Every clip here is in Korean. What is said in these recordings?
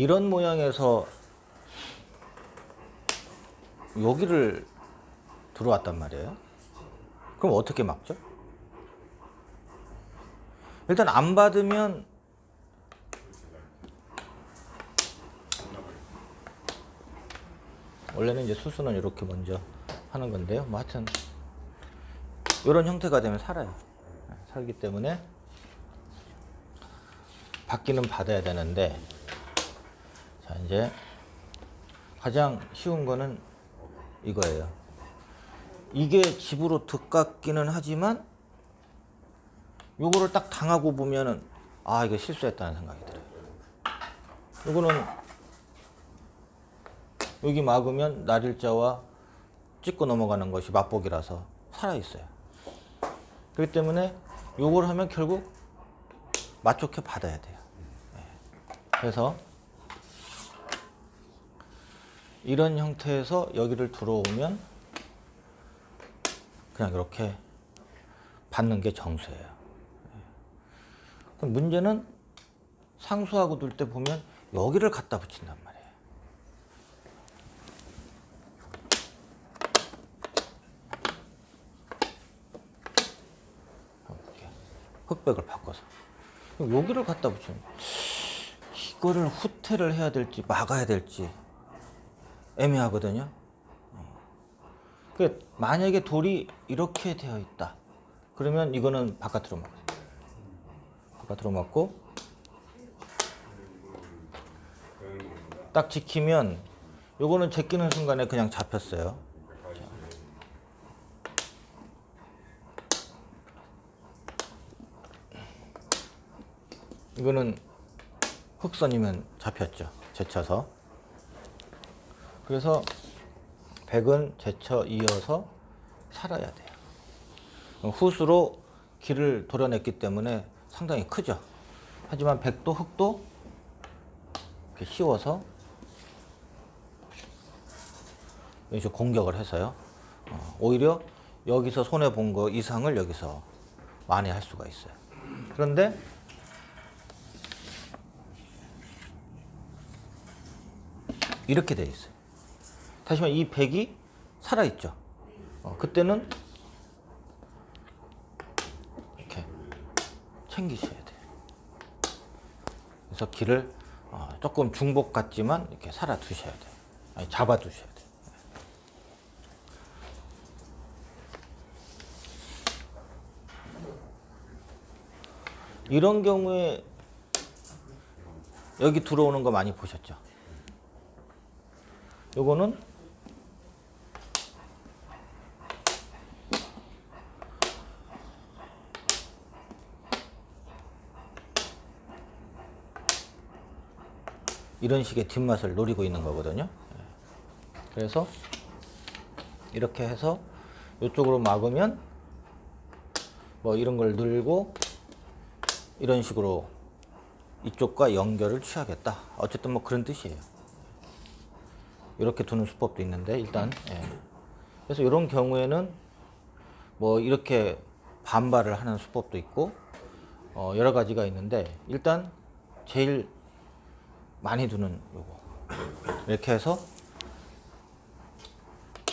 이런 모양에서 여기를 들어왔단 말이에요. 그럼 어떻게 막죠? 일단 안 받으면 원래는 이제 수수는 이렇게 먼저 하는 건데요. 뭐 하여튼 이런 형태가 되면 살아요. 살기 때문에 받기는 받아야 되는데 자 이제 가장 쉬운 거는 이거예요. 이게 집으로 득깎기는 하지만 요거를 딱 당하고 보면은 아 이거 실수했다는 생각이 들어요. 요거는 여기 막으면 날일자와 찍고 넘어가는 것이 맛보기라서 살아 있어요. 그렇기 때문에 요걸 하면 결국 맛 좋게 받아야 돼요. 네. 그래서 이런 형태에서 여기를 들어오면 그냥 이렇게 받는 게 정수예요. 네. 그럼 문제는 상수하고 둘 때 보면 여기를 갖다 붙인단 말이에요. 흑백을 바꿔서. 여기를 갖다 붙이면 이거를 후퇴를 해야 될지 막아야 될지 애매하거든요. 어. 그 만약에 돌이 이렇게 되어 있다. 그러면 이거는 바깥으로 막아요. 바깥으로 막고 딱 지키면 요거는 제끼는 순간에 그냥 잡혔어요. 자. 이거는 흑선이면 잡혔죠. 제쳐서. 그래서 백은 제쳐 이어서 살아야 돼요. 후수로 길을 도려냈기 때문에 상당히 크죠. 하지만 백도 흑도 이렇게 씌워서 이제 공격을 해서요. 어, 오히려 여기서 손해 본 거 이상을 여기서 많이 할 수가 있어요. 그런데 이렇게 돼 있어요. 다시 말해 이 백이 살아 있죠. 어, 그때는 이렇게 챙기셔야 돼요. 그래서 길을 어, 조금 중복 같지만 이렇게 살아 두셔야 돼요. 아니 잡아 두셔야 돼요. 이런 경우에 여기 들어오는 거 많이 보셨죠? 요거는 이런 식의 뒷맛을 노리고 있는 거거든요. 예. 그래서 이렇게 해서 이쪽으로 막으면 뭐 이런 걸 늘고 이런 식으로 이쪽과 연결을 취하겠다. 어쨌든 뭐 그런 뜻이에요. 이렇게 두는 수법도 있는데 일단 예. 그래서 이런 경우에는 뭐 이렇게 반발을 하는 수법도 있고 어 여러 가지가 있는데 일단 제일 많이 두는 요거 이렇게 해서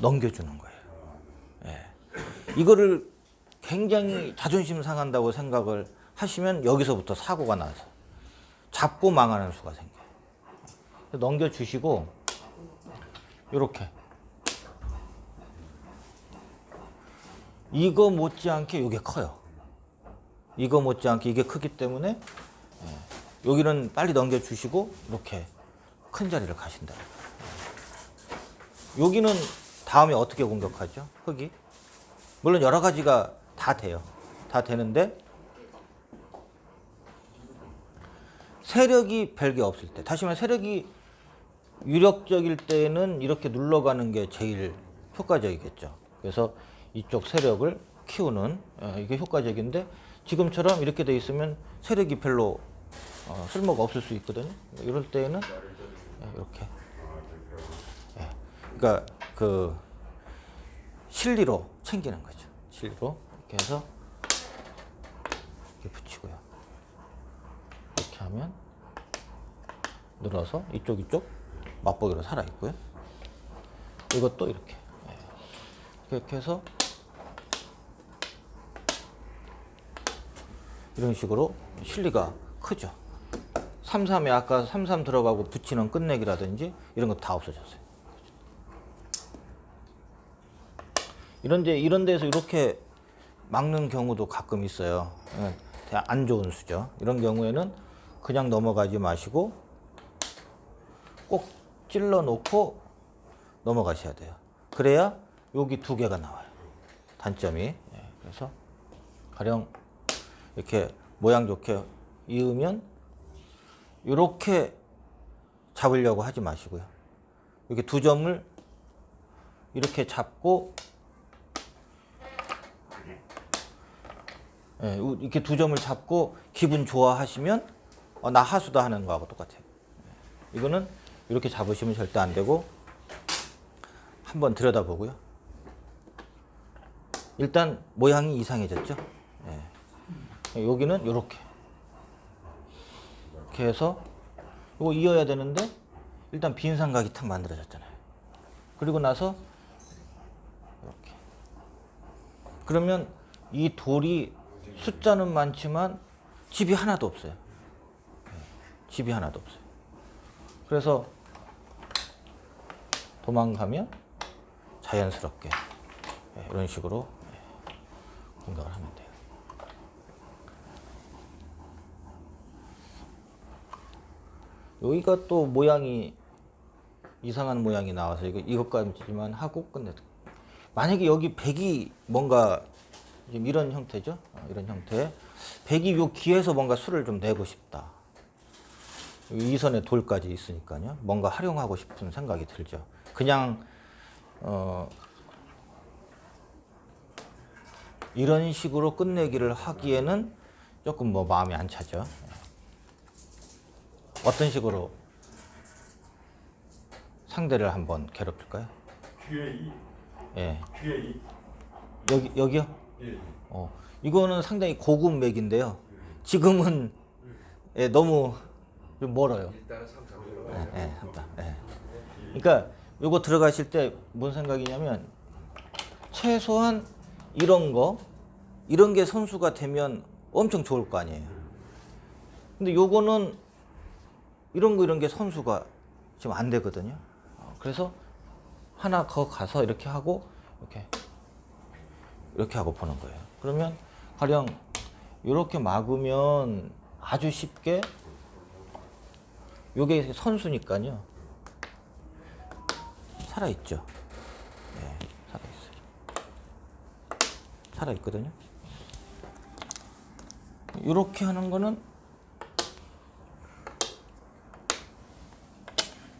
넘겨주는 거예요. 예. 이거를 굉장히 자존심 상한다고 생각을 하시면 여기서부터 사고가 나서 잡고 망하는 수가 생겨요. 넘겨주시고 요렇게 이거 못지않게 이게 커요. 이거 못지않게 이게 크기 때문에 예, 여기는 빨리 넘겨주시고 이렇게 큰 자리를 가신다. 여기는 다음에 어떻게 공격하죠? 흙이 물론 여러 가지가 다 돼요. 다 되는데 세력이 별게 없을 때 다시 말해 세력이 유력적일 때는 이렇게 눌러가는 게 제일 효과적이겠죠. 그래서 이쪽 세력을 키우는 어, 이게 효과적인데 지금처럼 이렇게 돼 있으면 세력이 별로 어, 쓸모가 없을 수 있거든요. 이럴 때는 예, 이렇게. 예. 그러니까 그 실리로 챙기는 거죠. 실리로 이렇게 해서 이렇게 붙이고요. 이렇게 하면 늘어서 이쪽 이쪽 맛보기로 살아 있고요. 이것도 이렇게 예. 이렇게 해서 이런 식으로 실리가 크죠. 33에 아까 33 들어가고 붙이는 끝내기라든지 이런 거 다 없어졌어요. 이런 데 이런 데서 이렇게 막는 경우도 가끔 있어요. 예, 안 좋은 수죠. 이런 경우에는 그냥 넘어가지 마시고 꼭 찔러 놓고 넘어가셔야 돼요. 그래야 여기 두 개가 나와요. 단점이. 예, 그래서 가령 이렇게 모양 좋게 이으면 이렇게 잡으려고 하지 마시고요. 이렇게 두 점을 이렇게 잡고 예, 우- 이렇게 두 점을 잡고 기분 좋아하시면 어, 나 하수다 하는 거하고 똑같아요. 예. 이거는 이렇게 잡으시면 절대 안 되고 한번 들여다보고요. 일단 모양이 이상해졌죠. 예. 여기는 이렇게 이렇게 해서 이거 이어야 되는데 일단 빈 삼각이 탁 만들어졌잖아요. 그리고 나서 이렇게 그러면 이 돌이 숫자는 많지만 집이 하나도 없어요. 예, 집이 하나도 없어요. 그래서 도망가면 자연스럽게 예, 이런 식으로 예, 공격을 하면 돼요. 여기가 또 모양이 이상한 모양이 나와서 이거 이것까지만 하고 끝내. 만약에 여기 백이 뭔가 이런 형태죠? 어, 이런 형태. 백이 요 기에서 뭔가 수를 좀 내고 싶다. 이 선에 돌까지 있으니까요. 뭔가 활용하고 싶은 생각이 들죠. 그냥 어 이런 식으로 끝내기를 하기에는 조금 뭐 마음이 안 차죠. 어떤 식으로 상대를 한번 괴롭힐까요? 귀에 이, 예. 귀에 이. 여기 여기요? 예. 어. 이거는 상당히 고급 맥인데요. 지금은 예, 너무 좀 멀어요. 일단은 삼삼으로 예, 예, 한다. 예. 그러니까 요거 들어가실 때 뭔 생각이냐면 최소한 이런 거 이런 게 선수가 되면 엄청 좋을 거 아니에요. 근데 요거는 이런 거 이런 게 선수가 지금 안 되거든요. 어, 그래서 하나 더 가서 이렇게 하고 이렇게 이렇게 하고 보는 거예요. 그러면 가령 이렇게 막으면 아주 쉽게 요게 선수니까요. 살아있죠. 네, 살아있어요. 살아있거든요. 이렇게 하는 거는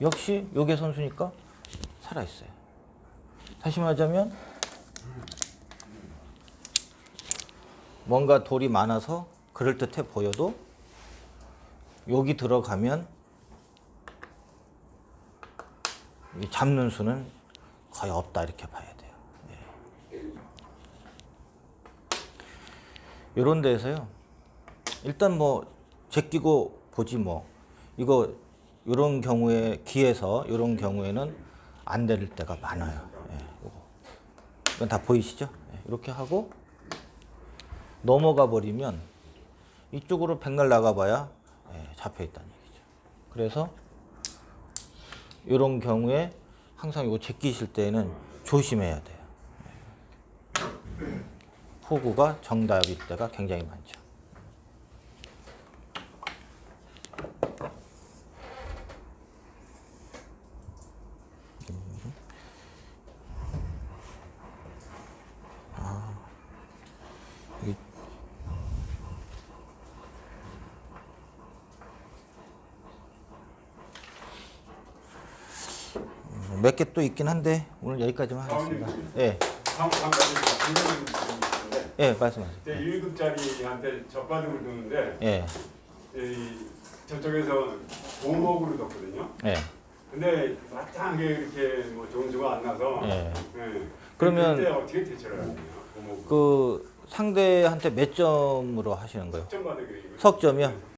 역시 요게 선수니까 살아있어요. 다시 말하자면 뭔가 돌이 많아서 그럴듯해 보여도 여기 들어가면 이 잡는 수는 거의 없다 이렇게 봐야 돼요. 이런 데에서요. 일단 뭐 제끼고 보지 뭐 이거 이런 경우에 기에서 이런 경우에는 안 될 때가 많아요. 예. 이건 다 보이시죠? 예, 이렇게 하고 넘어가 버리면 이쪽으로 백날 나가봐야 예, 잡혀 있다는 얘기죠. 그래서 이런 경우에 항상 이거 제끼실 때는 조심해야 돼요. 예. 호구가 정답일 때가 굉장히 많죠. 몇 개 또 있긴 한데 오늘 여기까지만 하겠습니다. 예, 다음 예, 말씀하세요. 이제 1급짜리한테 젖바둑을 두는데 예, 이 저쪽에서 보목으로 뒀거든요. 예. 근데 마땅하게 이렇게 뭐 수가 안 나서 예. 예. 그러면 그때 어떻게 대처를 하냐 보목 그 상대한테 몇 점으로 하시는 거예요? 점 바둑이 석점이요?